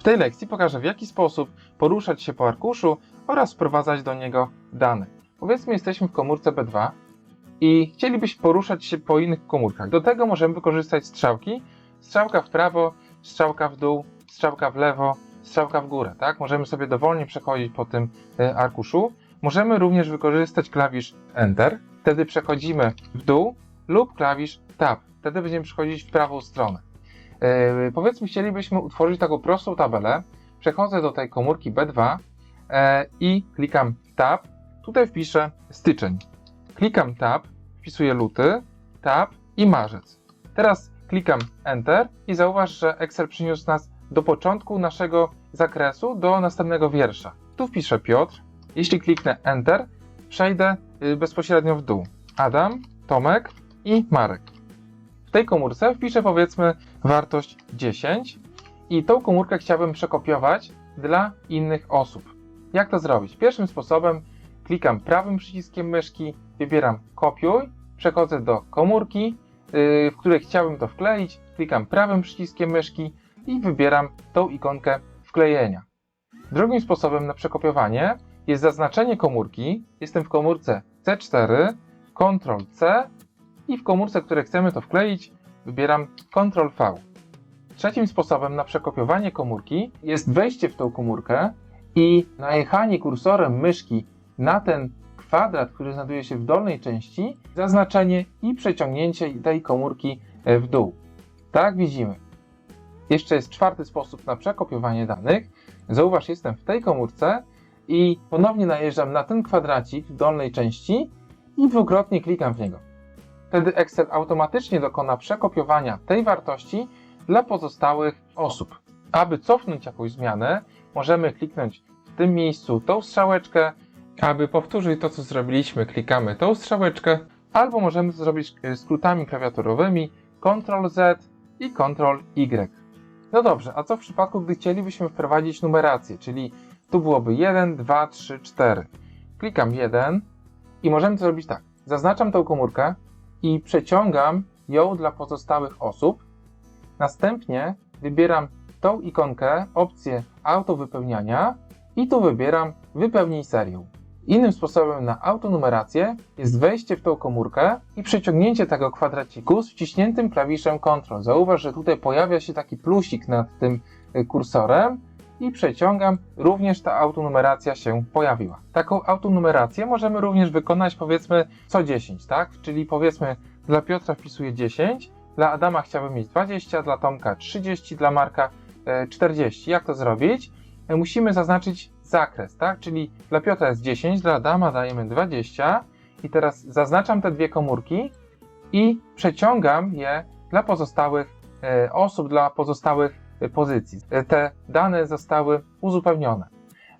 W tej lekcji pokażę w jaki sposób poruszać się po arkuszu oraz wprowadzać do niego dane. Powiedzmy jesteśmy w komórce B2 i chcielibyśmy poruszać się po innych komórkach. Do tego możemy wykorzystać strzałki. Strzałka w prawo, strzałka w dół, strzałka w lewo, strzałka w górę. Tak? Możemy sobie dowolnie przechodzić po tym e, arkuszu. Możemy również wykorzystać klawisz Enter. Wtedy przechodzimy w dół lub klawisz Tab. Wtedy będziemy przechodzić w prawą stronę. E, powiedzmy, chcielibyśmy utworzyć taką prostą tabelę. Przechodzę do tej komórki B2 e, i klikam Tab. Tutaj wpiszę styczeń. Klikam Tab, wpisuję luty, Tab i marzec. Teraz klikam Enter i zauważ, że Excel przyniósł nas do początku naszego zakresu, do następnego wiersza. Tu wpiszę Piotr. Jeśli kliknę Enter, przejdę y, bezpośrednio w dół. Adam, Tomek i Marek. W tej komórce wpiszę powiedzmy wartość 10 i tą komórkę chciałbym przekopiować dla innych osób. Jak to zrobić? Pierwszym sposobem klikam prawym przyciskiem myszki, wybieram kopiuj, przechodzę do komórki, yy, w której chciałbym to wkleić, klikam prawym przyciskiem myszki i wybieram tą ikonkę wklejenia. Drugim sposobem na przekopiowanie jest zaznaczenie komórki. Jestem w komórce C4, Ctrl C i w komórce, w której chcemy to wkleić, wybieram Ctrl V. Trzecim sposobem na przekopiowanie komórki jest wejście w tą komórkę i najechanie kursorem myszki na ten kwadrat, który znajduje się w dolnej części, zaznaczenie i przeciągnięcie tej komórki e, w dół. Tak widzimy. Jeszcze jest czwarty sposób na przekopiowanie danych. Zauważ, jestem w tej komórce i ponownie najeżdżam na ten kwadracik w dolnej części i dwukrotnie klikam w niego. Wtedy Excel automatycznie dokona przekopiowania tej wartości dla pozostałych osób. Aby cofnąć jakąś zmianę, możemy kliknąć w tym miejscu tą strzałeczkę. Aby powtórzyć to, co zrobiliśmy, klikamy tą strzałeczkę, albo możemy to zrobić e, skrótami klawiaturowymi Ctrl Z i Ctrl Y. No dobrze, a co w przypadku, gdy chcielibyśmy wprowadzić numerację, czyli tu byłoby 1, 2, 3, 4. Klikam 1 i możemy to zrobić tak. Zaznaczam tą komórkę i przeciągam ją dla pozostałych osób. Następnie wybieram tą ikonkę, opcję auto wypełniania i tu wybieram wypełnij serią. Innym sposobem na autonumerację jest wejście w tą komórkę i przeciągnięcie tego kwadraciku z wciśniętym klawiszem Ctrl. Zauważ, że tutaj pojawia się taki plusik nad tym y, kursorem i przeciągam, również ta autonumeracja się pojawiła. Taką autonumerację możemy również wykonać powiedzmy co 10, tak? Czyli powiedzmy dla Piotra wpisuję 10, dla Adama chciałbym mieć 20, dla Tomka 30, dla Marka e, 40. Jak to zrobić? E, Musimy zaznaczyć zakres, tak? Czyli dla Piotra jest 10, dla Adama dajemy 20 i teraz zaznaczam te dwie komórki i przeciągam je dla pozostałych e, osób, dla pozostałych e, pozycji. Te dane zostały uzupełnione.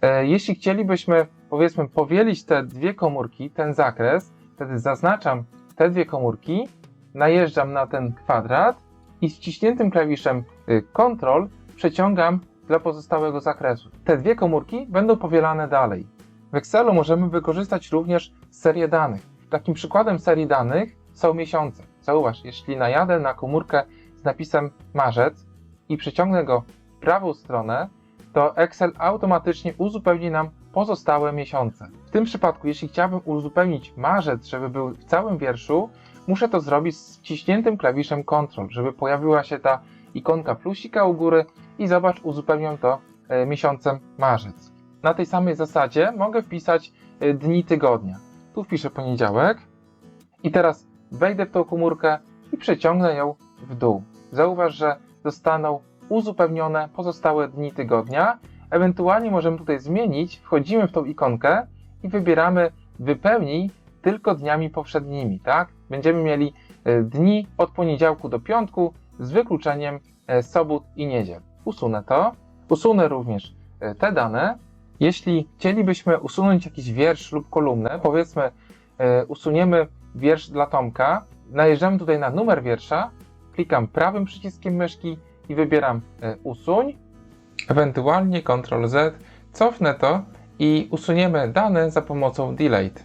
E, Jeśli chcielibyśmy, powiedzmy, powielić te dwie komórki, ten zakres, wtedy zaznaczam te dwie komórki, najeżdżam na ten kwadrat i z wciśniętym klawiszem y, Ctrl przeciągam dla pozostałego zakresu. Te dwie komórki będą powielane dalej. W Excelu możemy wykorzystać również serię danych. Takim przykładem serii danych są miesiące. Zauważ, jeśli najadę na komórkę z napisem marzec i przeciągnę go w prawą stronę, to Excel automatycznie uzupełni nam pozostałe miesiące. W tym przypadku, jeśli chciałbym uzupełnić marzec, żeby był w całym wierszu, muszę to zrobić z wciśniętym klawiszem Ctrl, żeby pojawiła się ta ikonka plusika u góry i zobacz, uzupełniam to e, miesiącem marzec. Na tej samej zasadzie mogę wpisać e, dni tygodnia. Tu wpiszę poniedziałek i teraz wejdę w tą komórkę i przeciągnę ją w dół. Zauważ, że zostaną uzupełnione pozostałe dni tygodnia. Ewentualnie możemy tutaj zmienić, wchodzimy w tą ikonkę i wybieramy wypełnij tylko dniami poprzednimi, tak? Będziemy mieli e, dni od poniedziałku do piątku z wykluczeniem e, sobot i niedziel. Usunę to. Usunę również e, te dane. Jeśli chcielibyśmy usunąć jakiś wiersz lub kolumnę, powiedzmy usuniemy wiersz dla Tomka, najeżdżamy tutaj na numer wiersza, klikam prawym przyciskiem myszki i wybieram e, usuń, ewentualnie Ctrl Z, cofnę to i usuniemy dane za pomocą delete.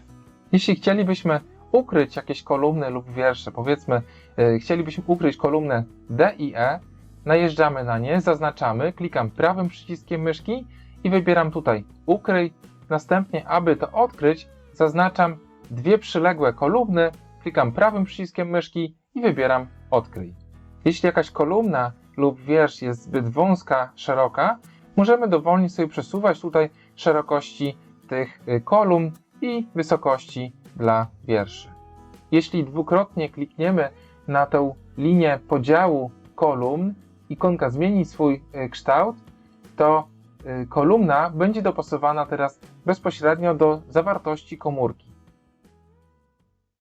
Jeśli chcielibyśmy ukryć jakieś kolumny lub wiersze, powiedzmy, e, chcielibyśmy ukryć kolumnę D i E, najeżdżamy na nie, zaznaczamy, klikam prawym przyciskiem myszki i wybieram tutaj ukryj. Następnie, aby to odkryć, zaznaczam dwie przyległe kolumny, klikam prawym przyciskiem myszki i wybieram odkryj. Jeśli jakaś kolumna lub wiersz jest zbyt wąska, szeroka, możemy dowolnie sobie przesuwać tutaj szerokości tych y, kolumn i wysokości dla wierszy. Jeśli dwukrotnie klikniemy na tę linię podziału kolumn, ikonka zmieni swój y, kształt, to y, kolumna będzie dopasowana teraz bezpośrednio do zawartości komórki.